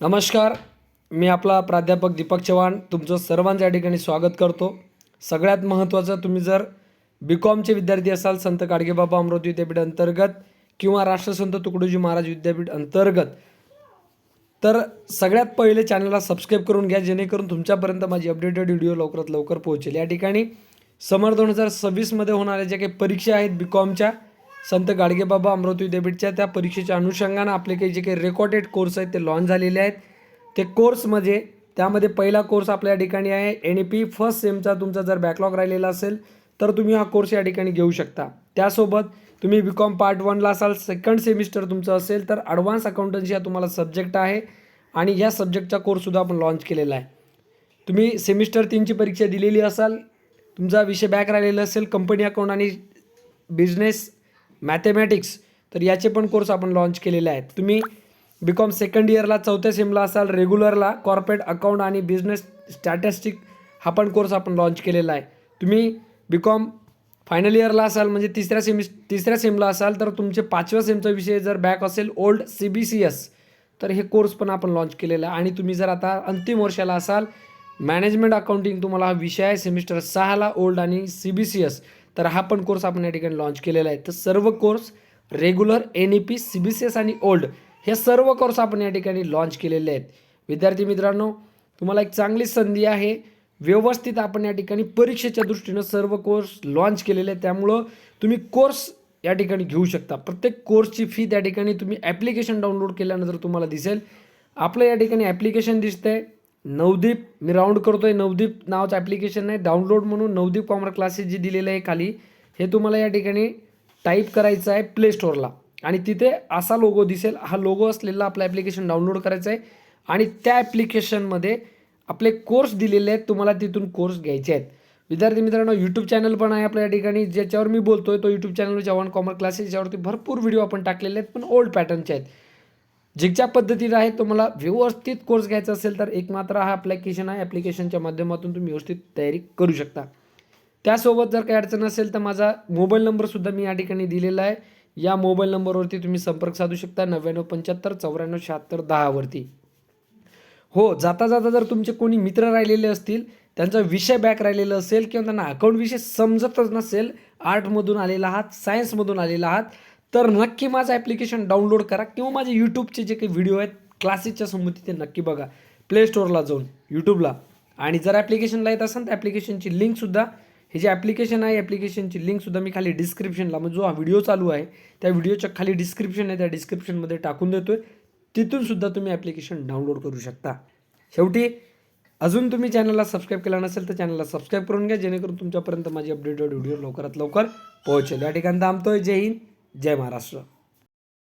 नमस्कार मी आपला प्राध्यापक दीपक चव्हाण तुमचं सर्वांचं या ठिकाणी स्वागत करतो. सगळ्यात महत्त्वाचं तुम्ही जर बी कॉमचे विद्यार्थी असाल संत गाडगेबाबा अमरावती विद्यापीठ अंतर्गत किंवा राष्ट्रसंत तुकडोजी महाराज विद्यापीठ अंतर्गत तर सगळ्यात पहिले चॅनलला सबस्क्राईब करून घ्या जेणेकरून तुमच्यापर्यंत माझी अपडेटेड व्हिडिओ लवकरात लवकर पोहोचेल. या ठिकाणी समर दोन हजार सव्वीसमध्ये होणाऱ्या ज्या काही परीक्षा आहेत बी कॉमच्या संत गाडगेबाबा अमरावती विद्यापीठच्या त्या परीक्षेच्या अनुषंगानं आपले काही जे काही रेकॉर्डेड कोर्स आहेत ते लॉन्च झालेले आहेत. ते कोर्स म्हणजे त्यामध्ये पहिला कोर्स आपल्या या ठिकाणी आहे. एन ई पी फर्स्ट सेमचा तुमचा जर बॅकलॉग राहिलेला असेल तर तुम्ही हा कोर्स या ठिकाणी घेऊ शकता. त्यासोबत तुम्ही बी कॉम पार्ट वनला असाल सेकंड सेमिस्टर तुमचं असेल तर ॲडव्हान्स अकाउंटन्सी हा तुम्हाला सब्जेक्ट आहे. आणि या सब्जेक्टचा कोर्ससुद्धा आपण लॉन्च केलेला आहे. तुम्ही सेमिस्टर तीनची परीक्षा दिलेली असाल तुमचा विषय बॅक राहिलेला असेल कंपनी अकाउंट आणि बिझनेस मॅथेमॅटिक्स तर याचे पण कोर्स आपण लॉन्च केलेले आहेत. तुम्ही बी कॉम सेकंड इयरला चौथ्या सेमला असाल रेग्युलरला कॉर्पोरेट अकाउंट आणि बिझनेस स्टॅटिस्टिक हा पण कोर्स आपण लॉन्च केलेला आहे. तुम्ही बी कॉम फायनल इयरला असाल म्हणजे तिसऱ्या सेमिस तिसऱ्या सेमला असाल तर तुमचे पाचव्या सेमचा विषय जर बॅक असेल old C B C S तर हे कोर्स पण आपण लॉन्च केलेला आहे. आणि तुम्ही जर आता अंतिम वर्षाला असाल मॅनेजमेंट अकाउंटिंग तुम्हाला हा विषय आहे सेमिस्टर सहाला ओल्ड आणि सी बी सी एस तर हा पण कोर्स आपण या ठिकाणी लॉन्च केलेला आहे. तर सर्व course regular N E P C B C S आणि ओल्ड हे सर्व कोर्स आपण या ठिकाणी लॉन्च केलेले आहेत. विद्यार्थी मित्रांनो तुम्हाला एक चांगली संधी आहे. व्यवस्थित आपण या ठिकाणी परीक्षेच्या दृष्टीनं सर्व कोर्स लॉन्च केलेले आहेत. त्यामुळं तुम्ही कोर्स या ठिकाणी घेऊ शकता. प्रत्येक कोर्सची फी त्या ठिकाणी तुम्ही ॲप्लिकेशन डाउनलोड केल्यानंतर तुम्हाला दिसेल. आपलं या ठिकाणी ॲप्लिकेशन दिसतंय. नवदीप मी राऊंड करतोय. नवदीप नावाचं ॲप्लिकेशन नाही डाउनलोड म्हणून नवदीप कॉमर क्लासेस जे दिलेलं आहे खाली हे तुम्हाला या ठिकाणी टाईप करायचं आहे प्ले स्टोअरला आणि तिथे असा लोगो दिसेल. हा लोगो असलेला आपलं ॲप्लिकेशन डाउनलोड करायचं आहे. आणि त्या ॲप्लिकेशनमध्ये आपले कोर्स दिलेले आहेत. तुम्हाला तिथून कोर्स घ्यायचे आहेत. विद्यार्थी मित्रांनो यूट्यूब चॅनल पण आहे आपल्या या ठिकाणी. ज्याच्यावर मी बोलतोय तो YouTube channel Chavan commerce classes याच्यावरती भरपूर व्हिडिओ आपण टाकलेले आहेत पण ओल्ड पॅटर्नचे आहेत. ज्या पद्धतीनं आहे तुम्हाला व्यवस्थित कोर्स घ्यायचा असेल तर एक मात्र हा ॲप्लिकेशन आहे. ॲप्लिकेशनच्या माध्यमातून तुम्ही व्यवस्थित तयारी करू शकता. त्यासोबत जर काही अडचण असेल तर माझा मोबाईल नंबरसुद्धा मी या ठिकाणी दिलेला आहे. या मोबाईल नंबरवरती तुम्ही संपर्क साधू शकता नव्याण्णव पंच्याहत्तर चौऱ्याण्णव शहात्तर दहावरती हो जाता जाता जर तुमचे कोणी मित्र राहिलेले असतील त्यांचा विषय बॅक राहिलेला असेल किंवा त्यांना अकाउंट विषय समजतच नसेल आर्टमधून आलेला आहात सायन्समधून आलेला आहात तर नक्की माझं ॲप्लिकेशन डाउनलोड करा किंवा माझे यूट्यूबचे जे काही व्हिडिओ आहेत क्लासेसच्या संबंधित ते नक्की बघा. प्ले स्टोअरला जाऊन यूट्यूबला आणि जर ॲप्लिकेशनला येत असेल तर ॲप्लिकेशनची लिंकसुद्धा हे जे ॲप्लिकेशन आहे ॲप्लिकेशनची लिंकसुद्धा मी खाली डिस्क्रिप्शनला म्हणजे जो हा व्हिडिओ चालू आहे त्या व्हिडिओच्या खाली डिस्क्रिप्शन आहे त्या डिस्क्रिप्शनमध्ये टाकून देतो आहे तिथूनसुद्धा तुम्ही ॲप्लिकेशन डाउनलोड करू शकता. शेवटी अजून तुम्ही चॅनलला सबस्क्राईब केला नसेल तर चॅनलला सबस्क्राईब करून घ्या जेणेकरून तुमच्यापर्यंत माझी अपडेटेड व्हिडिओ लवकरात लवकर पोहोचेल. या ठिकाणी थांबतोय. जय हिंद. जय महाराष्ट्र.